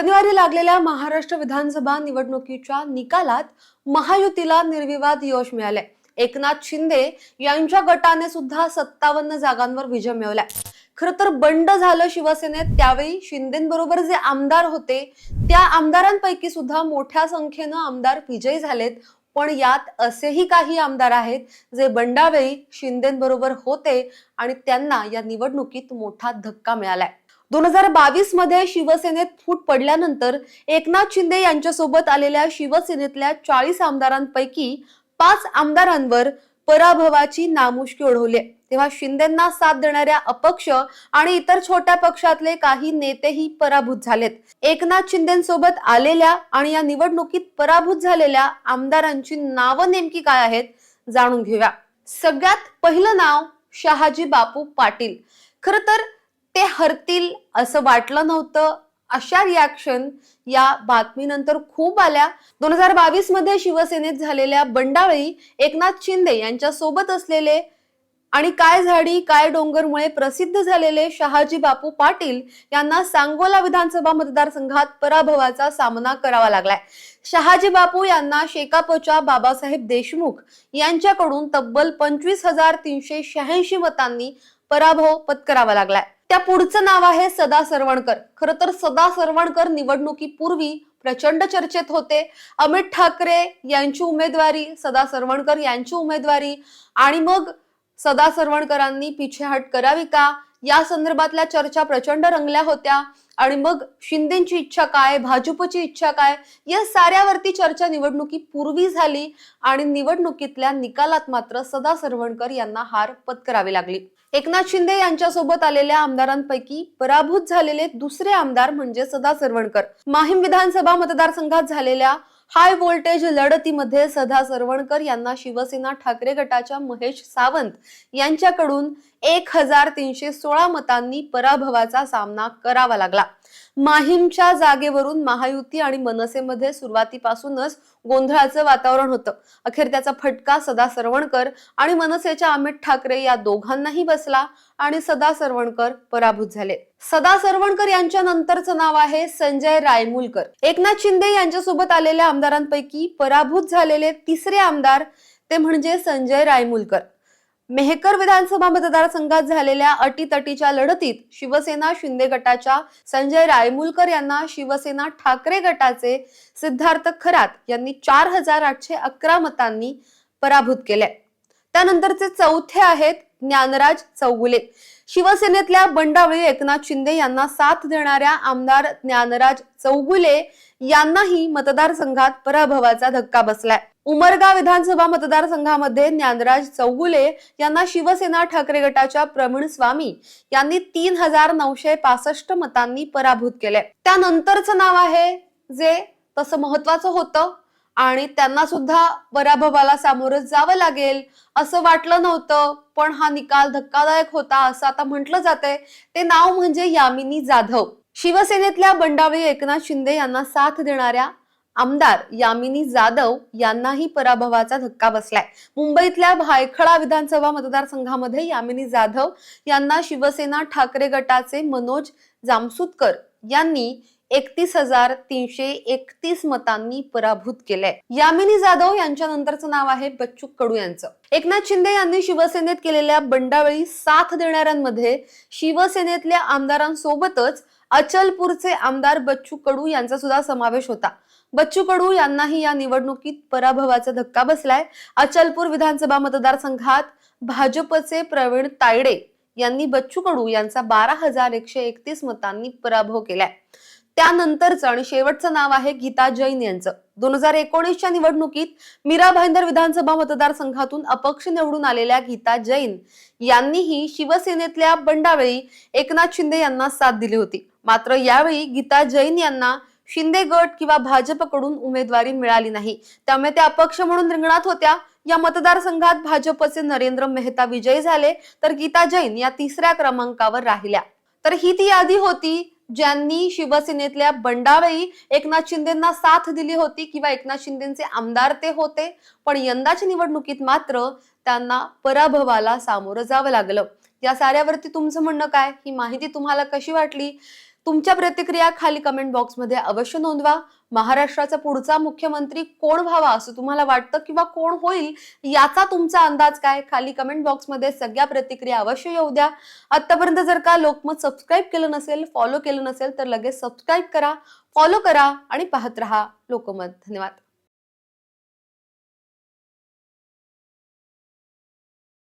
शनिवारी लागलेल्या महाराष्ट्र विधानसभा निवडणुकीच्या निकालात महायुतीला निर्विवाद यश मिळाले एकनाथ शिंदे यांच्या गटाने सुद्धा सत्तावन्न जागांवर विजय मिळवलाय. खर तर बंड झालं शिवसेनेत त्यावेळी शिंदेबरोबर जे आमदार होते त्या आमदारांपैकी सुद्धा मोठ्या संख्येनं आमदार विजयी झालेत. पण यात असेही काही आमदार आहेत जे बंडावेळी शिंदेबरोबर होते आणि त्यांना या निवडणुकीत मोठा धक्का मिळालाय. दोन हजार बावीसमध्ये शिवसेनेत फूट पडल्यानंतर एकनाथ शिंदे यांच्यासोबत आलेल्या शिवसेनेतल्या चाळीस आमदारांपैकी पाच आमदारांवर पराभवाची नामुष्की ओढवली. तेव्हा शिंदेंना साथ देणाऱ्या अपक्ष आणि इतर छोट्या पक्षातले काही नेतेही पराभूत झालेत. एकनाथ शिंदेसोबत आलेल्या आणि या निवडणुकीत पराभूत झालेल्या आमदारांची नावं नेमकी काय आहेत जाणून घेऊया. सगळ्यात पहिलं नाव शहाजी बापू पाटील. खर तर ते हरतील असं वाटलं नव्हतं. अशा रिॲक्शन या बातमीनंतर खूप आल्या. दोन हजार बावीसमध्ये शिवसेनेत झालेल्या बंडावेळी एकनाथ शिंदे यांच्या सोबत असलेले आणि काय झाडी काय डोंगरमुळे प्रसिद्ध झालेले शहाजी बापू पाटील यांना सांगोला विधानसभा मतदारसंघात पराभवाचा सामना करावा लागलाय. शहाजी बापू यांना शेकापच्या बाबासाहेब देशमुख यांच्याकडून तब्बल पंचवीस हजार तीनशे शहाऐंशी मतांनी पराभव पत्करावा लागलाय. त्या पुढचं नाव आहे सदा सरवणकर. खर तर सदा सरवणकर निवडणुकीपूर्वी प्रचंड चर्चेत होते. अमित ठाकरे यांची उमेदवारी सदा सरवणकर यांची उमेदवारी आणि मग सदा सरवणकरांनी पिछेहाट करावी का? या संदर्भातल्या चर्चा प्रचंड रंगल्या होत्या. आणि मग शिंदेची इच्छा काय? भाजपची इच्छा काय? या साऱ्यावरती चर्चा निवडणुकी पूर्वी झाली आणि निवडणुकीतल्या निकालात मात्र सदा सरवणकर यांना हार पत्करावी लागली. एकनाथ शिंदे यांच्यासोबत आलेल्या आमदारांपैकी पराभूत झालेले दुसरे आमदार म्हणजे सदा सरवणकर. माहीम विधानसभा मतदारसंघात झालेल्या हाय व्होल्टेज लढतीमध्ये सदा सरवणकर यांना शिवसेना ठाकरे गटाच्या महेश सावंत यांच्याकडून एक हजार तीनशे सोळा मतांनी पराभवाचा सामना करावा लागला. माहीमच्या जागेवरून महायुती आणि मनसेमध्ये सुरुवातीपासूनच गोंधळाचं वातावरण होतं. अखेर त्याचा फटका सदा सरवणकर आणि मनसेच्या अमित ठाकरे या दोघांनाही बसला आणि सदा सरवणकर पराभूत झाले. सदा सरवणकर यांच्या नंतरचं नाव आहे संजय रायमुलकर. एकनाथ शिंदे यांच्यासोबत आलेल्या आमदारांपैकी पराभूत झालेले तिसरे आमदार ते म्हणजे संजय रायमुलकर. मेहकर विधानसभा मतदारसंघात झालेल्या अटीतटीच्या लढतीत शिवसेना शिंदे गटाच्या संजय रायमुलकर यांना शिवसेना ठाकरे गटाचे सिद्धार्थ खरात यांनी चार हजार आठशे अकरा मतांनी पराभूत केले त्यानंतरचे चौथे आहेत ज्ञानराज चौगुले. शिवसेनेतल्या बंडावळी एकनाथ शिंदे यांना साथ देणाऱ्या आमदार ज्ञानराज चौगुले यांनाही मतदारसंघात पराभवाचा धक्का बसलाय. उमरगा विधानसभा मतदारसंघामध्ये ज्ञानराज चौगुले यांना शिवसेना ठाकरे गटाच्या प्रवीण स्वामी यांनी तीन हजार नऊशे पासष्ट मतांनी पराभूत केले त्यानंतरचं नाव आहे जे तसं महत्वाचं होतं. आणि त्यांना सुद्धा पराभवाला सामोरं जावं लागेल असं वाटलं नव्हतं पण हा निकाल धक्कादायक होता असं आता म्हटलं जातंय. ते नाव म्हणजे यामिनी जाधव. शिवसेनेतल्या बंडावे एकनाथ शिंदे यांना साथ देणाऱ्या आमदार यामिनी जाधव यांनाही पराभवाचा धक्का बसलाय. मुंबईतल्या भायखळा विधानसभा मतदारसंघामध्ये यामिनी जाधव यांना शिवसेना ठाकरे गटाचे मनोज जामसुतकर यांनी एकतीस हजार तीनशे एकतीस मतांनी पराभूत केलंय. यामिनी जाधव यांच्या नंतरचं नाव आहे बच्चू कडू यांचं. एकनाथ शिंदे यांनी शिवसेनेत केलेल्या बंडावेळी साथ देणाऱ्यांमध्ये शिवसेनेतल्या आमदारांसोबतच अचलपूरचे आमदार बच्चू कडू यांचा सुद्धा समावेश होता. बच्चू कडू यांनाही या निवडणुकीत पराभवाचा धक्का बसलाय. अचलपूर विधानसभा मतदारसंघात भाजपचे प्रवीण तायडे यांनी बच्चू कडू यांचा बारा हजार एकशे एकतीस मतांनी पराभव केलाय. त्यानंतरचं आणि शेवटचं नाव आहे गीता जैन यांचं. दोन हजार एकोणीसच्या निवडणुकीत मीरा भाईंदर विधानसभा मतदारसंघातून अपक्ष निवडून आलेल्या गीता जैन यांनीही शिवसेनेतल्या बंडावेळी एकनाथ शिंदे यांना साथ दिली होती. मात्र यावेळी गीता जैन यांना शिंदे गट किंवा भाजपकडून उमेदवारी मिळाली नाही. त्यामुळे त्या अपक्ष म्हणून रिंगणात होत्या. या मतदारसंघात भाजपचे नरेंद्र मेहता विजयी झाले तर गीता जैन या तिसऱ्या क्रमांकावर राहिल्या. तर ही ती यादी होती ज्यांनी शिवसेनेतल्या बंडावेळी एकनाथ शिंदेना साथ दिली होती किंवा एकनाथ शिंदेचे आमदार ते होते पण यंदाच्या निवडणुकीत मात्र त्यांना पराभवाला सामोरं जावं लागलं. या साऱ्यावरती तुमचं म्हणणं काय? ही माहिती तुम्हाला कशी वाटली? तुमच्या प्रतिक्रिया खाली कमेंट बॉक्समध्ये अवश्य नोंदवा. महाराष्ट्राचा पुढचा मुख्यमंत्री कोण व्हावा असं तुम्हाला वाटतं किंवा कोण होईल याचा तुमचा अंदाज काय? खाली कमेंट बॉक्समध्ये सगळ्या प्रतिक्रिया अवश्य येऊ द्या. आतापर्यंत जर का लोकमत सबस्क्राईब केलं नसेल फॉलो केलं नसेल तर लगेच सबस्क्राईब करा फॉलो करा आणि पाहत रहा लोकमत. धन्यवाद.